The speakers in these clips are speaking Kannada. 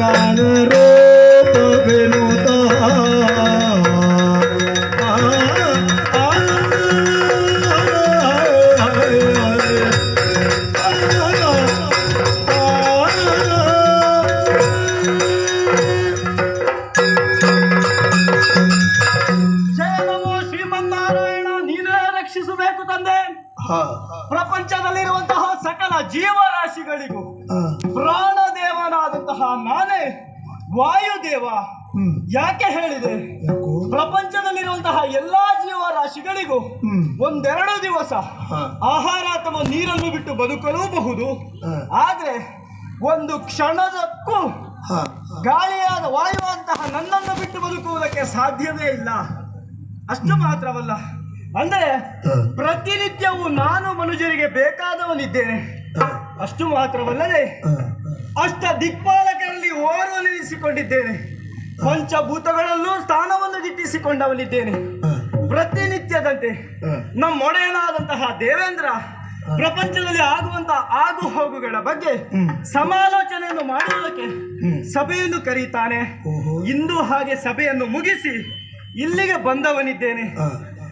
ಪ್ರಾಣರೂಪವೆನುತ ಜಯ ನಮೋ ಶ್ರೀಮನ್ನಾರಾಯಣ ನೀನೇ ರಕ್ಷಿಸಬೇಕು ತಂದೆ ಪ್ರಪಂಚದಲ್ಲಿರುವಂತಹ ಸಕಲ ಜೀವರಾಶಿಗಳಿಗೂ ಪ್ರಾಣದೇವನಾದಂತಹ ನಾನೇ ವಾಯುದೇವ. ಯಾಕೆ ಹೇಳಿದೆ? ಪ್ರಪಂಚದಲ್ಲಿರುವಂತಹ ಎಲ್ಲಾ ಜೀವರಾಶಿಗಳಿಗೂ ಒಂದೆರಡು ದಿವಸ ಆಹಾರ ಅಥವಾ ನೀರನ್ನು ಬಿಟ್ಟು ಬದುಕಲೂಬಹುದು. ಆದ್ರೆ ಒಂದು ಕ್ಷಣದಕ್ಕೂ ಗಾಳಿಯಾದ ವಾಯುವಂತಹ ನನ್ನನ್ನು ಬಿಟ್ಟು ಬದುಕುವುದಕ್ಕೆ ಸಾಧ್ಯವೇ ಇಲ್ಲ. ಅಷ್ಟು ಮಾತ್ರವಲ್ಲ. ಅಂದರೆ ಪ್ರತಿನಿತ್ಯವೂ ನಾನು ಮನುಜರಿಗೆ ಬೇಕಾದವನಿದ್ದೇನೆ. ಅಷ್ಟು ಮಾತ್ರವಲ್ಲದೆ ಅಷ್ಟ ದಿಕ್ಪಾಲಕರಲ್ಲಿ ಓರ್ವ ನಿಲ್ಲಿಸಿಕೊಂಡಿದ್ದೇನೆ ಪಂಚಭೂತಗಳಲ್ಲೂ ಸ್ಥಾನವನ್ನು ಗಿಟ್ಟಿಸಿಕೊಂಡವನಿದ್ದೇನೆ. ಪ್ರತಿನಿತ್ಯದಂತೆ ನಮ್ಮೊಡೆಯನಾದಂತಹ ದೇವೇಂದ್ರ ಪ್ರಪಂಚದಲ್ಲಿ ಆಗುವಂತಹ ಆಗು ಹೋಗುಗಳ ಬಗ್ಗೆ ಸಮಾಲೋಚನೆಯನ್ನು ಮಾಡುವುದಕ್ಕೆ ಸಭೆಯನ್ನು ಕರೀತಾನೆ. ಇಂದು ಹಾಗೆ ಸಭೆಯನ್ನು ಮುಗಿಸಿ ಇಲ್ಲಿಗೆ ಬಂದವನಿದ್ದೇನೆ.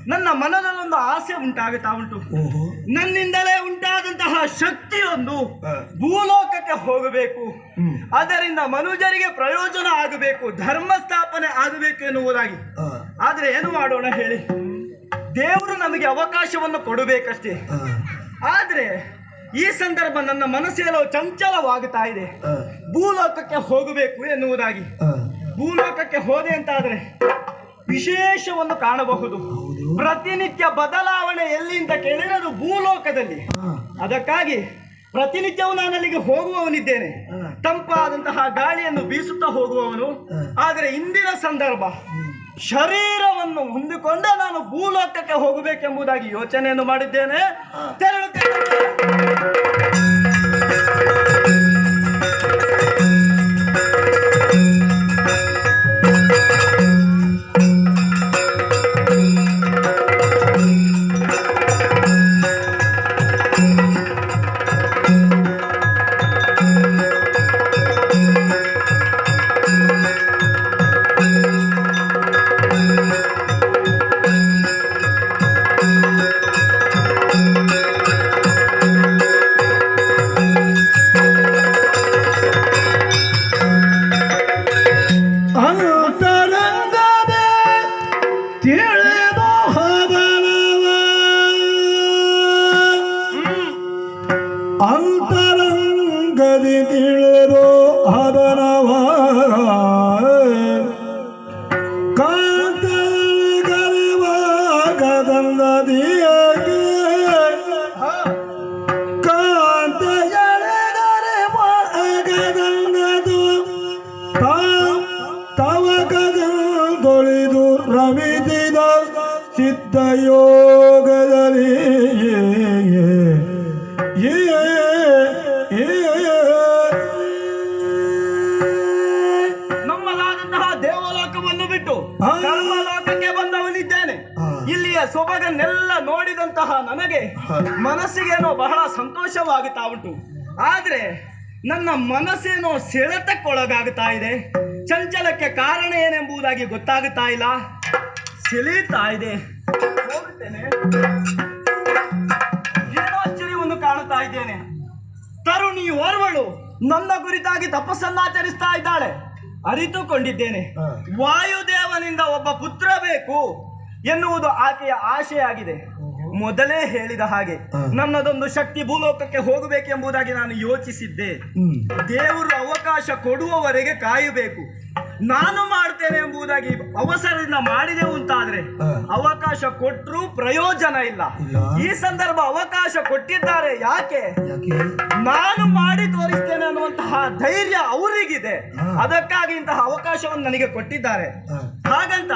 ನನ್ನ ಮನದಲ್ಲೊಂದು ಆಸೆ ಉಂಟಾಗುತ್ತಾ ಉಂಟು. ನನ್ನಿಂದಲೇ ಉಂಟಾದಂತಹ ಶಕ್ತಿಯೊಂದು ಭೂಲೋಕಕ್ಕೆ ಹೋಗಬೇಕು. ಅದರಿಂದ ಮನುಜರಿಗೆ ಪ್ರಯೋಜನ ಆಗಬೇಕು ಧರ್ಮ ಸ್ಥಾಪನೆ ಆಗಬೇಕು ಎನ್ನುವುದಾಗಿ. ಆದರೆ ಏನು ಮಾಡೋಣ ಹೇಳಿ? ದೇವರು ನಮಗೆ ಅವಕಾಶವನ್ನು ಕೊಡಬೇಕಷ್ಟೇ. ಆದರೆ ಆದ್ರೆ ಈ ಸಂದರ್ಭ ನನ್ನ ಮನಸ್ಸೇನೋ ಚಂಚಲವಾಗುತ್ತಾ ಇದೆ. ಭೂಲೋಕಕ್ಕೆ ಹೋಗಬೇಕು ಎನ್ನುವುದಾಗಿ. ಭೂಲೋಕಕ್ಕೆ ಹೋದೆ ಅಂತಾದರೆ ವಿಶೇಷವನ್ನು ಕಾಣಬಹುದು. ಪ್ರತಿನಿತ್ಯ ಬದಲಾವಣೆ ಎಲ್ಲಿ ಅಂತ ಕೇಳಿದ್ರೆ ಅದು ಭೂಲೋಕದಲ್ಲಿ ಅದಕ್ಕಾಗಿ ಪ್ರತಿನಿತ್ಯವೂ ನಾನು ಅಲ್ಲಿಗೆ ಹೋಗುವವನಿದ್ದೇನೆ ತಂಪಾದಂತಹ ಗಾಳಿಯನ್ನು ಬೀಸುತ್ತಾ ಹೋಗುವವನು. ಆದರೆ ಇಂದಿನ ಸಂದರ್ಭ ಶರೀರವನ್ನು ಹೊಂದಿಕೊಂಡೇ ನಾನು ಭೂಲೋಕಕ್ಕೆ ಹೋಗಬೇಕೆಂಬುದಾಗಿ ಯೋಚನೆಯನ್ನು ಮಾಡಿದ್ದೇನೆ. ತೆರಳುತ್ತೇನೆ. Dude. ಏ. ನಮ್ಮದಾದಂತಹ ದೇವಲೋಕವನ್ನು ಬಿಟ್ಟು ಕರ್ಮಲೋಕಕ್ಕೆ ಬಂದವನಿದ್ದೇನೆ. ಇಲ್ಲಿಯ ಸೊಬಗನ್ನೆಲ್ಲ ನೋಡಿದಂತಹ ನನಗೆ ಮನಸ್ಸಿಗೇನೋ ಬಹಳ ಸಂತೋಷವಾಗುತ್ತಾ ಉಂಟು. ಆದ್ರೆ ನನ್ನ ಮನಸ್ಸೇನೋ ಸೆಳೆತಕ್ಕೊಳಗಾಗುತ್ತಾ ಇದೆ. ಚಂಚಲಕ್ಕೆ ಕಾರಣ ಏನೆಂಬುದಾಗಿ ಗೊತ್ತಾಗುತ್ತಾ ಇಲ್ಲ. ಸೆಳೀತಾ ಇದೆ. ಹೋಗುತ್ತೇನೆ ಏನೋ ಆಶ್ಚರ್ಯವನ್ನು ಕಾಣುತ್ತಾ ಇದ್ದೇನೆ. ತರುಣಿ ಓರ್ವಳು ನನ್ನ ಕುರಿತಾಗಿ ತಪಸ್ಸನ್ನಾಚರಿಸ್ತಾ ಇದ್ದಾಳೆ. ಅರಿತುಕೊಂಡಿದ್ದೇನೆ. ವಾಯುದೇವನಿಂದ ಒಬ್ಬ ಪುತ್ರ ಬೇಕು ಎನ್ನುವುದು ಆಕೆಯ ಆಶೆಯಾಗಿದೆ. ಮೊದಲೇ ಹೇಳಿದ ಹಾಗೆ ನನ್ನದೊಂದು ಶಕ್ತಿ ಭೂಲೋಕಕ್ಕೆ ಹೋಗಬೇಕೆಂಬುದಾಗಿ ನಾನು ಯೋಚಿಸಿದ್ದೆ. ದೇವರು ಅವಕಾಶ ಕೊಡುವವರೆಗೆ ಕಾಯಬೇಕು. ನಾನು ಮಾಡ್ತೇನೆ ಎಂಬುದಾಗಿ ಅವಸರದಿಂದ ಮಾಡಿದೆವು ಅಂತ ಆದ್ರೆ ಅವಕಾಶ ಕೊಟ್ಟರೂ ಪ್ರಯೋಜನ ಇಲ್ಲ. ಈ ಸಂದರ್ಭ ಅವಕಾಶ ಕೊಟ್ಟಿದ್ದಾರೆ ಯಾಕೆ? ನಾನು ಮಾಡಿ ತೋರಿಸ್ತೇನೆ ಅನ್ನುವಂತಹ ಧೈರ್ಯ ಅವರಿಗಿದೆ. ಅದಕ್ಕಾಗಿ ಇಂತಹ ಅವಕಾಶವನ್ನು ನನಗೆ ಕೊಟ್ಟಿದ್ದಾರೆ. ಹಾಗಂತ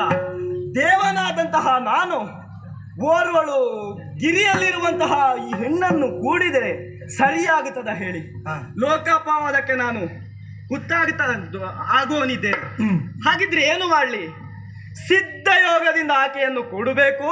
ದೇವನಾದಂತಹ ನಾನು ಓರ್ವಳು ಗಿರಿಯಲ್ಲಿರುವಂತಹ ಈ ಹೆಣ್ಣನ್ನು ಕೂಡಿದರೆ ಸರಿಯಾಗುತ್ತದ ಹೇಳಿ. ಲೋಕಪಾವದಕ್ಕೆ ನಾನು ಕುತ್ತಾಗುತ್ತ ಆಗೋನಿದೆ. ಹಾಗಿದ್ರೆ ಏನು ಮಾಡಲಿ? ಸಿದ್ಧ ಯೋಗದಿಂದ ಆಕೆಯನ್ನು ಕೊಡಬೇಕು.